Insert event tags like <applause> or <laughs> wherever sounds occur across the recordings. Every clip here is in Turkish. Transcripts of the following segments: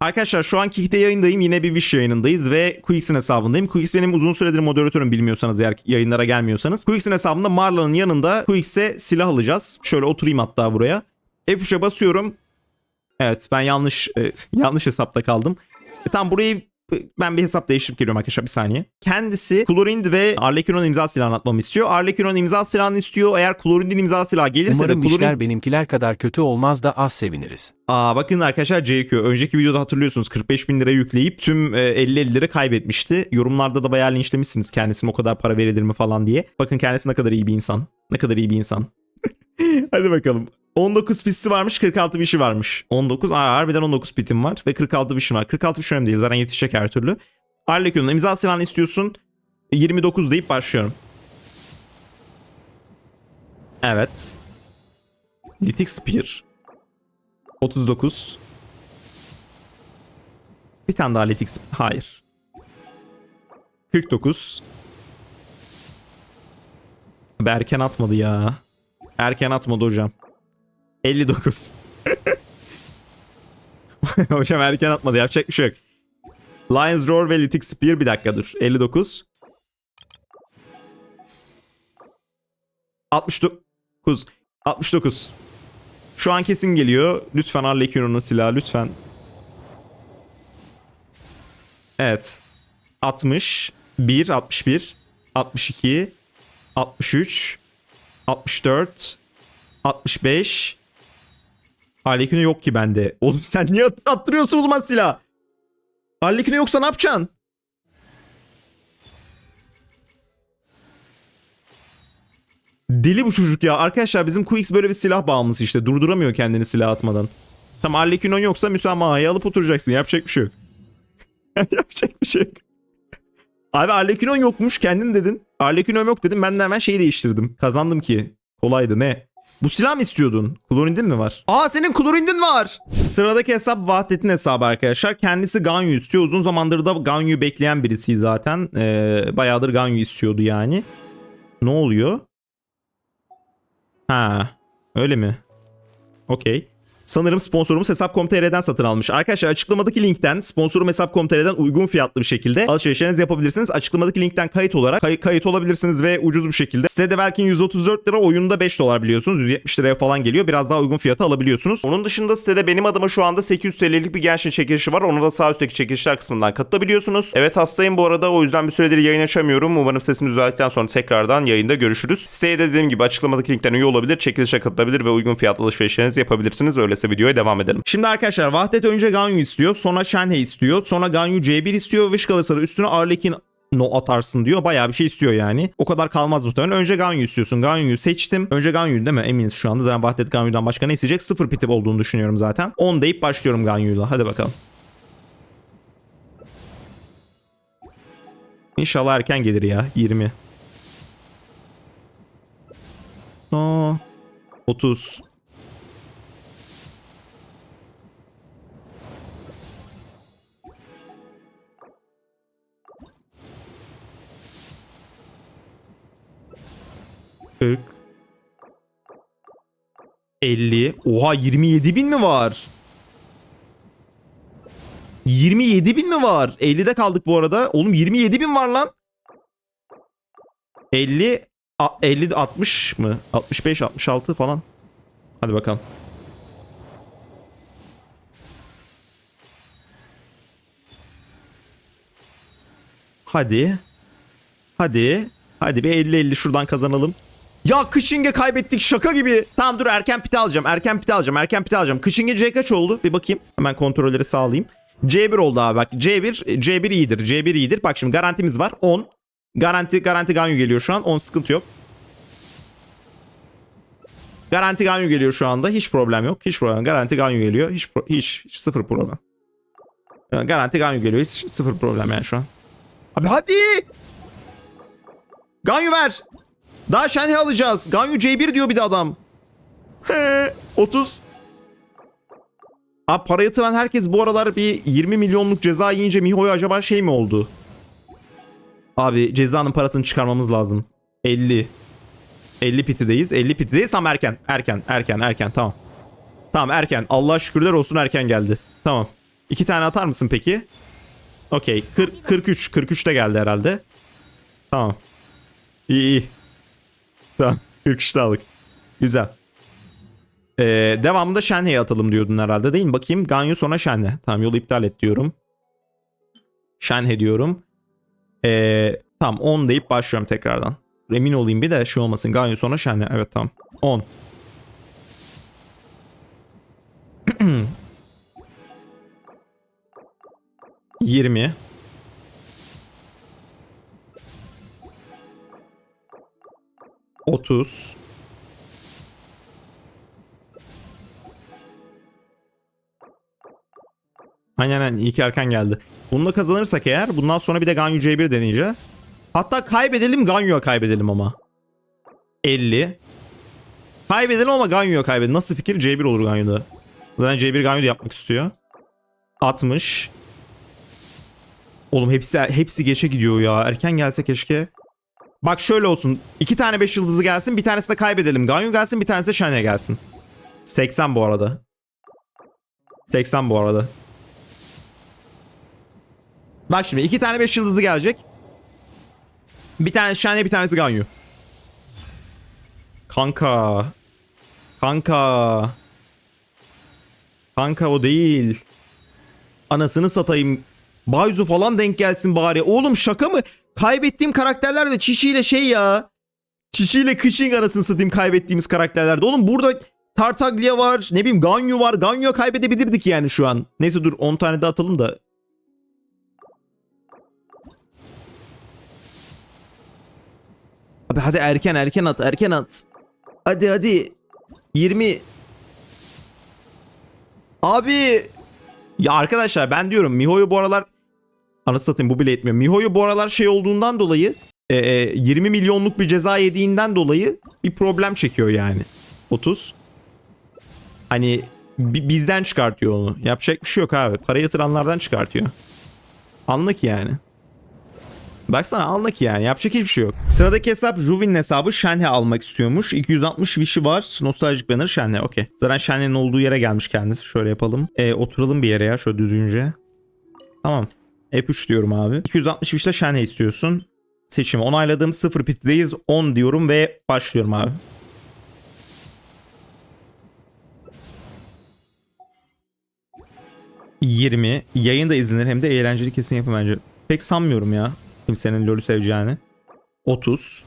Arkadaşlar şu an Kick'te yayındayım. Yine bir Wish yayınındayız ve Quix'in hesabındayım. Quix benim uzun süredir moderatörüm bilmiyorsanız eğer yayınlara gelmiyorsanız. Quix'in hesabında Marla'nın yanında Quix'e silah alacağız. Şöyle oturayım hatta buraya. F3'e basıyorum. Evet ben yanlış e, <laughs> yanlış hesapta kaldım. E, tam burayı ben bir hesap değiştirip geliyorum arkadaşlar bir saniye. Kendisi Klorind ve Arlekinon imza silahını atmamı istiyor. Arlekinon imza silahını istiyor. Eğer Klorind'in imza silahı gelirse Umarım de Klorind... işler benimkiler kadar kötü olmaz da az seviniriz. Aa bakın arkadaşlar JQ önceki videoda hatırlıyorsunuz 45 bin lira yükleyip tüm e, 50 lira kaybetmişti. Yorumlarda da bayağı linçlemişsiniz kendisine o kadar para verilir mi falan diye. Bakın kendisi ne kadar iyi bir insan. Ne kadar iyi bir insan. <laughs> Hadi bakalım. 19 pitsi varmış 46 vişi varmış. 19 aa, harbiden 19 pitim var ve 46 vişim var. 46 viş önemli değil zaten yetişecek her türlü. Arlekin'in imza silahını istiyorsun. 29 deyip başlıyorum. Evet. Lithic Spear. 39. Bir tane daha Lithic Spear. Hayır. 49. Be erken atmadı ya. Erken atmadı hocam. 59. <laughs> hocam erken atmadı yapacak bir şey yok. Lions Roar ve Lithic Spear bir dakika dur. 59. 69. 69. Şu an kesin geliyor. Lütfen Arlekinon'un silahı lütfen. Evet. 60. 1. 61. 62. 63. 64. 65. Arlekinon yok ki bende. <laughs> Oğlum sen niye at- attırıyorsun o zaman silah? Arlekinon yoksa ne yapacaksın? Deli bu çocuk ya. Arkadaşlar bizim Quix böyle bir silah bağımlısı işte. Durduramıyor kendini silah atmadan. Tam Arlekinon yoksa müsamahayı alıp oturacaksın. Yapacak bir şey yok. <laughs> Yapacak bir şey yok. Abi Arlekinon yokmuş kendin dedin. Arlekinon yok dedim ben de hemen şeyi değiştirdim. Kazandım ki. Kolaydı ne? Bu silah mı istiyordun? Klorindin mi var? Aa senin klorindin var. Sıradaki hesap Vahdet'in hesabı arkadaşlar. Kendisi Ganyu istiyor. Uzun zamandır da Ganyu bekleyen birisi zaten. Ee, bayağıdır Ganyu istiyordu yani. Ne oluyor? Ha, öyle mi? Okey. Sanırım sponsorumuz Hesap.com.tr'den satın almış. Arkadaşlar açıklamadaki linkten sponsorum Hesap.com.tr'den uygun fiyatlı bir şekilde alışverişlerinizi yapabilirsiniz. Açıklamadaki linkten kayıt olarak kay- kayıt olabilirsiniz ve ucuz bir şekilde. Sitede belki 134 lira oyunda 5 dolar biliyorsunuz. 170 liraya falan geliyor. Biraz daha uygun fiyata alabiliyorsunuz. Onun dışında sitede benim adıma şu anda 800 TL'lik bir gençlik çekilişi var. Onu da sağ üstteki çekilişler kısmından katılabiliyorsunuz. Evet hastayım bu arada o yüzden bir süredir yayın açamıyorum. Umarım sesimi düzeldikten sonra tekrardan yayında görüşürüz. Siteye de dediğim gibi açıklamadaki linkten üye olabilir, çekilişe katılabilir ve uygun fiyatlı alışverişlerinizi yapabilirsiniz. Öyleyse videoya devam edelim. Şimdi arkadaşlar Vahdet önce Ganyu istiyor, sonra Shenhe istiyor, sonra Ganyu C1 istiyor, kalırsa da üstüne Arlekin no atarsın diyor. Bayağı bir şey istiyor yani. O kadar kalmaz muhtemelen. Önce Ganyu istiyorsun. Ganyu'yu seçtim. Önce Ganyu değil mi? Eminiz şu anda. Zaten Vahdet Ganyu'dan başka ne isteyecek? Sıfır pitip olduğunu düşünüyorum zaten. 10 deyip başlıyorum Ganyu'yla. Hadi bakalım. İnşallah erken gelir ya. 20. No. 30. Kırk. 50. Oha 27 bin mi var? 27 bin mi var? 50'de kaldık bu arada. Oğlum 27 bin var lan. 50 a- 50 60 mı? 65 66 falan. Hadi bakalım. Hadi. Hadi. Hadi bir 50-50 şuradan kazanalım. Ya Kışinge kaybettik şaka gibi. Tamam dur erken pite alacağım. Erken pite alacağım. Erken pite alacağım. Kışinge C kaç oldu? Bir bakayım. Hemen kontrolleri sağlayayım. C1 oldu abi bak. C1 C1 iyidir. C1 iyidir. Bak şimdi garantimiz var. 10. Garanti garanti Ganyu geliyor şu an. 10 sıkıntı yok. Garanti Ganyu geliyor şu anda. Hiç problem yok. Hiç problem. Garanti Ganyu geliyor. Hiç hiç, hiç sıfır problem. Yani garanti Ganyu geliyor. Hiç sıfır problem yani şu an. Abi hadi. Ganyu ver. Daha Shenhe alacağız. Ganyu C1 diyor bir de adam. He, 30. Abi para yatıran herkes bu aralar bir 20 milyonluk ceza yiyince Miho'ya acaba şey mi oldu? Abi cezanın parasını çıkarmamız lazım. 50. 50 pitideyiz. 50 pitideyiz ama erken. Erken. Erken. Erken. Tamam. Tamam erken. Allah şükürler olsun erken geldi. Tamam. İki tane atar mısın peki? Okey. 40 43. 43 de geldi herhalde. Tamam. İyi iyi. Tamam. 43 de aldık. Güzel. Ee, devamında Shenhe'ye atalım diyordun herhalde değil mi? Bakayım. Ganyu sonra Shenhe. Tamam yolu iptal et diyorum. Shenhe diyorum. Ee, tamam 10 deyip başlıyorum tekrardan. Emin olayım bir de şey olmasın. Ganyu sonra Shenhe. Evet tamam. 10. <clears throat> Yirmi. Otuz. Aynen aynen iyi ki erken geldi. Bunu da kazanırsak eğer bundan sonra bir de Ganyu C1 deneyeceğiz. Hatta kaybedelim Ganyu'ya kaybedelim ama. 50. Kaybedelim ama Ganyu'ya kaybedelim. Nasıl fikir? C1 olur Ganyu'da. Zaten C1 Ganyu'da yapmak istiyor. 60. Oğlum hepsi hepsi geçe gidiyor ya. Erken gelse keşke. Bak şöyle olsun. İki tane 5 yıldızı gelsin. Bir tanesi de kaybedelim. Ganyu gelsin. Bir tanesi de Shania gelsin. 80 bu arada. 80 bu arada. Bak şimdi iki tane 5 yıldızlı gelecek. Bir tanesi Shania bir tanesi Ganyu. Kanka. Kanka. Kanka o değil. Anasını satayım. Bayzu falan denk gelsin bari. Oğlum şaka mı? Kaybettiğim karakterler de Çişi ile şey ya. Çişi ile Kışing arasını satayım kaybettiğimiz karakterlerde. Oğlum burada Tartaglia var. Ne bileyim Ganyu var. Ganyu'ya kaybedebilirdik yani şu an. Neyse dur 10 tane de atalım da. Abi hadi erken erken at erken at. Hadi hadi. 20. Abi. Ya arkadaşlar ben diyorum Miho'yu bu aralar Anasını satayım bu bile etmiyor. Miho'yu bu aralar şey olduğundan dolayı e, e, 20 milyonluk bir ceza yediğinden dolayı bir problem çekiyor yani. 30. Hani bi- bizden çıkartıyor onu. Yapacak bir şey yok abi. Para yatıranlardan çıkartıyor. Anlık yani. Baksana anlık yani. Yapacak hiçbir şey yok. Sıradaki hesap Juvin'in hesabı Shenhe almak istiyormuş. 260 wish'i var. Nostaljik banner Shenhe. Okey. Zaten Shenhe'nin olduğu yere gelmiş kendisi. Şöyle yapalım. E, oturalım bir yere ya. Şöyle düzgünce. Tamam. F3 diyorum abi. 260 wish'le Shenhe istiyorsun. Seçimi onayladım. 0 pit'teyiz. 10 diyorum ve başlıyorum abi. ...20... ...yayın da izlenir hem de eğlenceli kesin yapın bence. Pek sanmıyorum ya... ...kimsenin LoL'ü seveceğini. 30...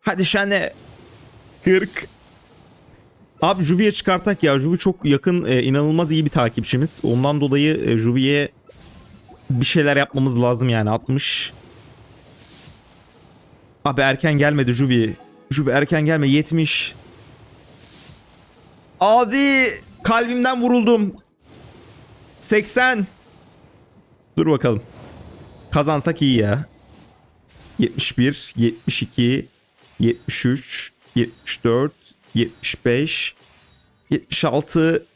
Hadi Şen'e 40 Abi Juvi'ye çıkartak ya. Juvi çok yakın, e, inanılmaz iyi bir takipçimiz. Ondan dolayı e, Juvi'ye bir şeyler yapmamız lazım yani. 60. Abi erken gelmedi Juvi. Juvi erken gelme. 70. Abi kalbimden vuruldum. 80. Dur bakalım. Kazansak iyi ya. 71, 72, 73, 74, 75 76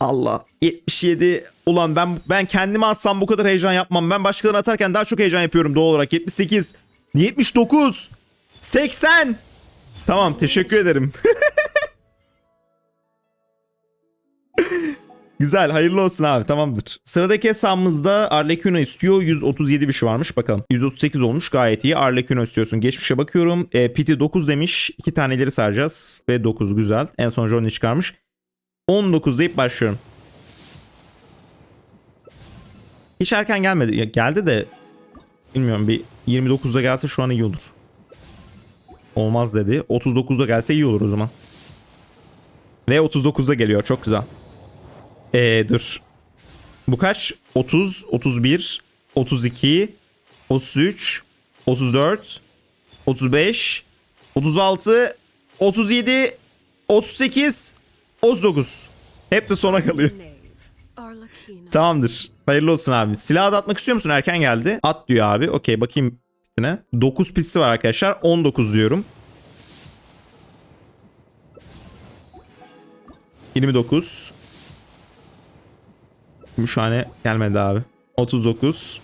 Allah 77 ulan ben ben kendime atsam bu kadar heyecan yapmam. Ben başkalarına atarken daha çok heyecan yapıyorum doğal olarak. 78 79 80 Tamam teşekkür ederim. <laughs> Güzel hayırlı olsun abi tamamdır. Sıradaki hesabımızda Arlecchino istiyor. 137 bir şey varmış bakalım. 138 olmuş gayet iyi. Arlecchino istiyorsun. Geçmişe bakıyorum. E, Piti 9 demiş. İki taneleri saracağız. Ve 9 güzel. En son Johnny çıkarmış. 19 deyip başlıyorum. Hiç erken gelmedi. Ya, geldi de bilmiyorum bir 29'da gelse şu an iyi olur. Olmaz dedi. 39'da gelse iyi olur o zaman. Ve 39'da geliyor. Çok güzel. Ee, dur. Bu kaç? 30, 31, 32, 33, 34, 35, 36, 37, 38, 39. Hep de sona kalıyor. Tamamdır. Hayırlı olsun abi. Silahı da atmak istiyor musun? Erken geldi. At diyor abi. Okey bakayım pitine. 9 pitsi var arkadaşlar. 19 diyorum. 29. Gümüşhane gelmedi abi. 39.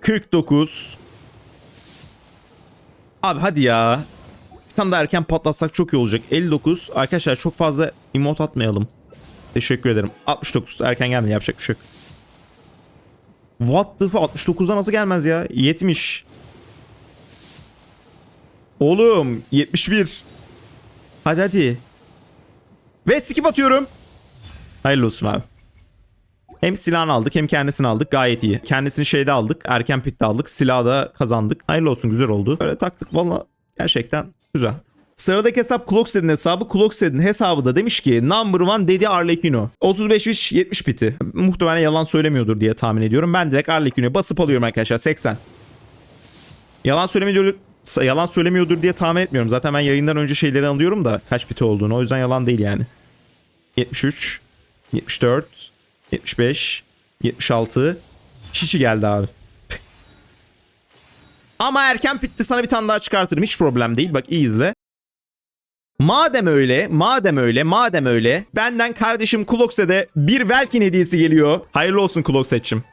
49. Abi hadi ya. Bir tane daha erken patlatsak çok iyi olacak. 59. Arkadaşlar çok fazla emot atmayalım. Teşekkür ederim. 69. Erken gelmedi yapacak bir şey yok. What the fuck? 69'da nasıl gelmez ya? 70. Oğlum 71. Hadi hadi. Ve skip atıyorum. Hayırlı olsun abi. Hem silahını aldık hem kendisini aldık. Gayet iyi. Kendisini şeyde aldık. Erken pitte aldık. Silahı da kazandık. Hayırlı olsun güzel oldu. Böyle taktık valla gerçekten güzel. Sıradaki hesap Clockstead'in hesabı. Clockstead'in hesabı da demiş ki number one dedi Arlecchino. 35 wish 70 piti. Muhtemelen yalan söylemiyordur diye tahmin ediyorum. Ben direkt Arlecchino'yu basıp alıyorum arkadaşlar 80. Yalan söylemiyordur, yalan söylemiyordur diye tahmin etmiyorum. Zaten ben yayından önce şeyleri alıyorum da kaç piti olduğunu. O yüzden yalan değil yani. 73, 74, 75, 76. Çiçi geldi abi. <laughs> Ama erken pitti sana bir tane daha çıkartırım. Hiç problem değil. Bak iyi izle. Madem öyle, madem öyle, madem öyle benden kardeşim Kulokse'de bir Velkin hediyesi geliyor. Hayırlı olsun Kulokse'cim.